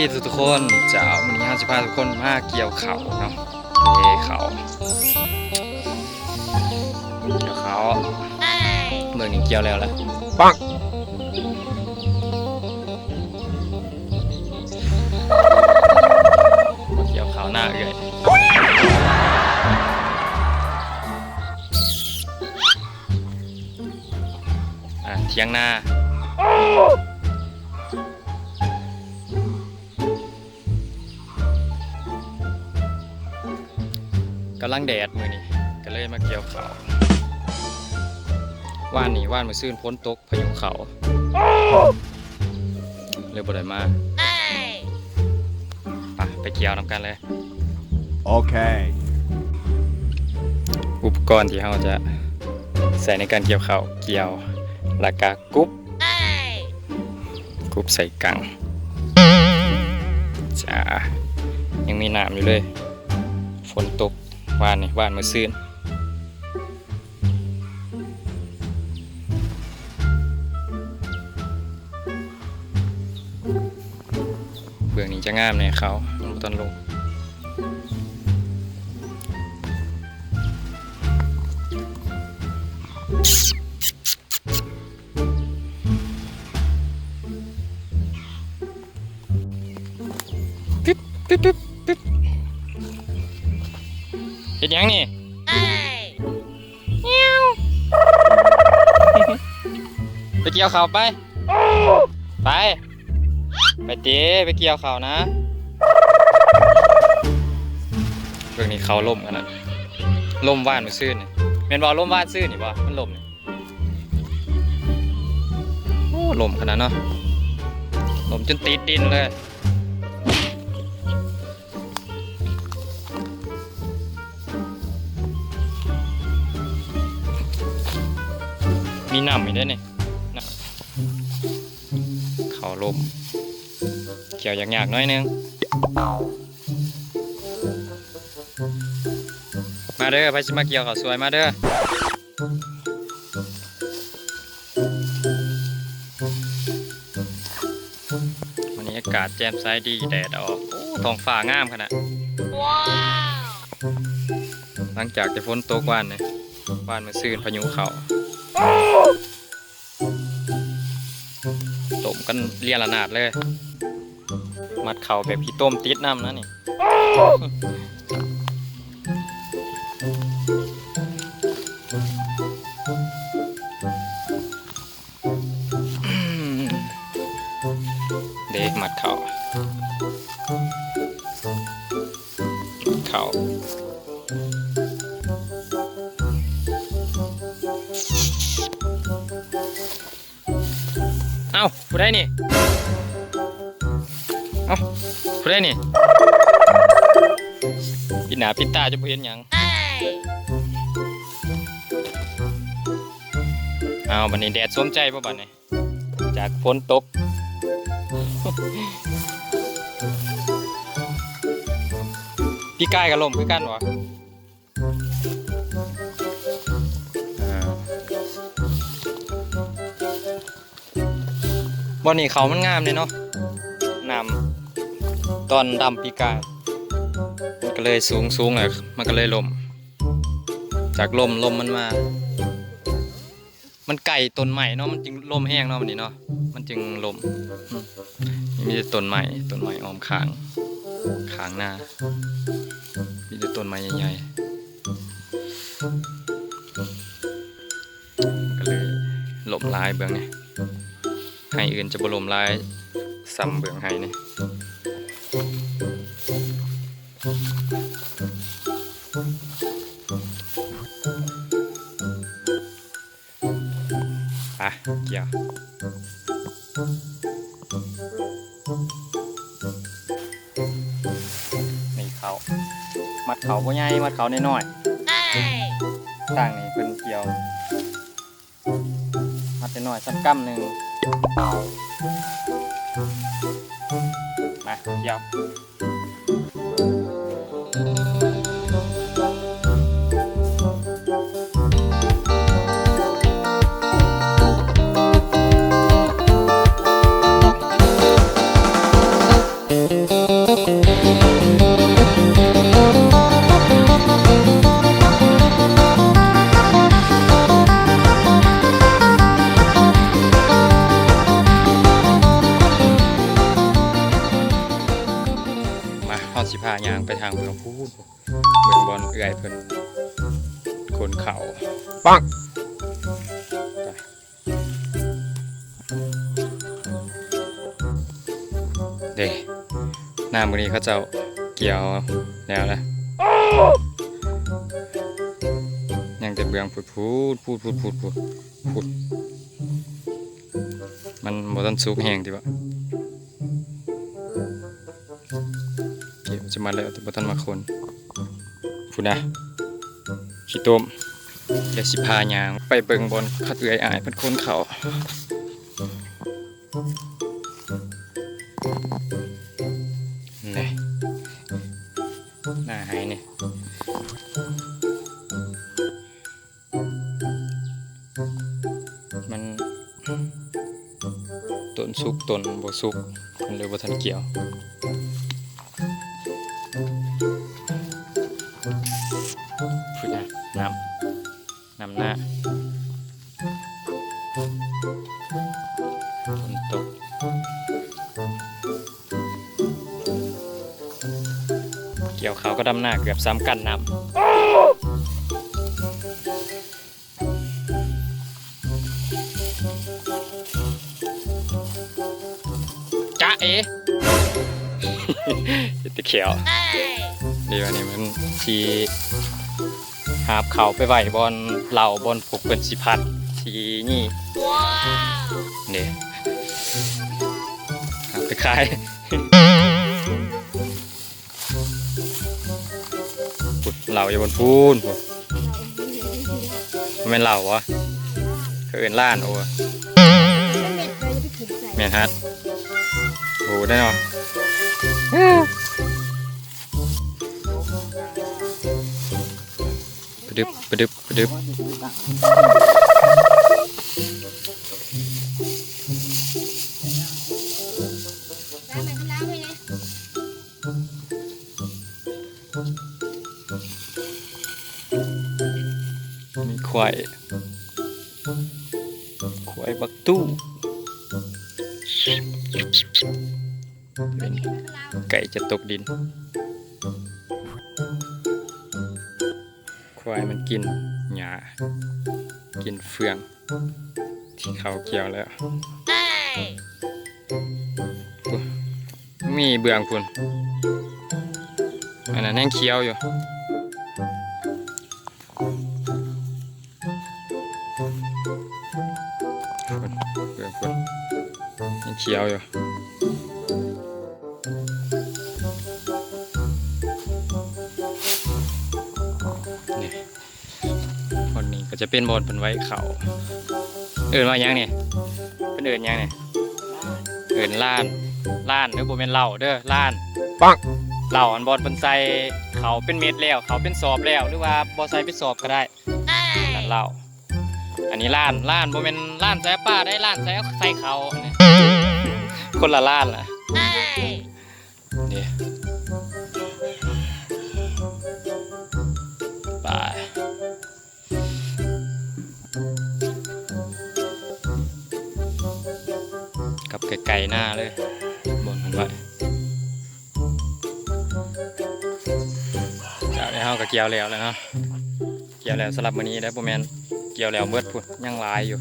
สบายดีทุกทุกๆคนเจ้าวันนี้ห้าสิบห้าทุกคนมาเกี่ยวเขาเนาะเอเขาเกี่ยวเขาเมืองนี้เกี่ยวแล้วแหละปังมาเกี่ยวเขาหน้าเอื่อยอะเทียงหน้าำลังแดดมือนี่ก็เลยมาเกี่ยวเขาวว่านนี่ว่านมาซื่นพ้นตกพายุเขาเลยบ่ได้มาไปไปเกี่ยวนำกันเลย Okay. อุปกรณ์ที่เราจะใส่ในการเกี่ยวเขาวเกี่ยวแล้วก็กรุ๊บกรุ๊บใส่กังจ้ายังมีน้ำอยู่เลย ฝนตก วานนี่วานมาซื้นเบื้องนี้จะงามเนเขาต้นลง เห็นยังนี่เงี้ยวไปเกี่ยวเขาวไป ไป ไปเต้ไปเกี่ยวเขานะเรื่องนี้เขาล่มกันนะล่มว่านมันซื่นนี่เมนบอล่มว่านซื่นนี่บ่มันล่มนี่โอ้ล่มขนาดเนาะล่มจนติดดินเลย มีน้ำอีกด้วยนี่น้ำเขาล่มเกี่ยวยากๆหน้อยนึง มาเด้อไปสิมาเกี่ยวเขาวสวยมาเด้อวันนี้อากาศแจ่มใสดีแดดออกโอ้ท้องฟ้างามขนาดหลังจากจะฝนตกวันเนี่ยวันมันซื่นพายุเขา ตมกันเรียนระนาดเลย มัดเข่าแบบพี่ต้มติดน้ำนะนี่ ได้นี่เอ้าผู้ได้นี่ปิดหนาปิดตาจะบ่เห็นหยังเอาบันนี้แดดสวมใจป่ะบัดนี้จากฝนตกพี่กายกับลมคือกันวะ บอนนี้เขามันงามเลยเนาะนำตอนดำปีกายมันก็เลยสูงสูงเลยมันก็เลยลม จากลมลมมันมา มันไก่ต้นใหม่เนาะมันจึงลมแห้งเนาะมันนี่เนาะมันจึงลมมมีแต่ต้นใหม่ต้นใหม่ออมคางคางหน้า มีแต่ต้นไม้ใหญ่ๆก็เลยหลมลายเบื้องนี่ ให้อื่นจะบ่หลมลายซ้ำเบื้องให้นี่อะเกี่ยวนี่เขามัดเขาบ่ใหญ่มัดเขาน้อยๆตั้งนี่เพิ่นเกี่ยว มัดน้อยๆสักกัมหนึ่ง มาเกี่ยว สิพายางไปทางเมืองพูดเมืองบอลเอื่อยเพิ่นคนเขาปังเด้หน้ามือนี้เขาเจ้าเกี่ยวแล้วนะยังแต่เบืองพูดพูดพูดพูดพูดพูดพูดมันบ่ทันสุกแห้งดีวะ กี่ยวจะมาแล้วแต่บ่ทันมาคนพูดนะขี้ต้มเดี๋ยวสิพายาง ไปเบิ่งบอลเขาเอื่อยอายเป็นคนเขานี่หน้าหายนี่มันต้นสุกต้นบ่สุกมันเลยบ่ทันเกี่ยว ฝนตกเกี่ยวเขาก็ดำหน้าเกือบซ้ำกันนำจ้าเอ๋ตะเขียวเดี๋ยวนี้มันทีหาบเขาไปไหวบอลเหล่าบอลผูกเป็นสิพัดทีนี่ ขายปุดเหล่าอยู่บนพูนมันเป็นเหล่าวะเขาเอื่นล้านโอ้แมนฮัทโอ้ได้เนาะปดึบปดึบปดึบ ควายบักตู้เป็นไก่จะตกดิน ควายมันกินหญ้ากินเฟือง ที่เขาเกี่ยวแล้ว มีเบืองพุ่นอันนั้นแห้งเคี้ยวอยู่ เคี้ยวอยู่นี่คนนี้ก็จะเป็นบอลเป็นไว้เขาเอื่นว่าหยังนี่เป็นเอื่นหยังนี่เอื่นล้านล้านเด้อบ่แม่นเหล่าเด้อล้านปังเหล่าอันบอลเป็นใส่เขาเป็นเม็ดแล้ว เขาเป็นสอบแล้วหรือว่าบ่ใส่เป็นสอบก็ได้นั่นเหล่าอันนี้ล้านล้านบ่แม่นล้านใส่ป้าได้ล้านใส่ใส่เขาอันนี้ คนละล้านล่ะนี่ไปกับไก่ๆหน้าเลยบนมันไว้จากนี้เฮาก็เกี่ยวแล้วแล้วเนาะเกี่ยวแล้วสำหรับมื้อนี้ได้อบ่แม่นเกี่ยวแล้วเบิดพุ่นยังหลายอยู่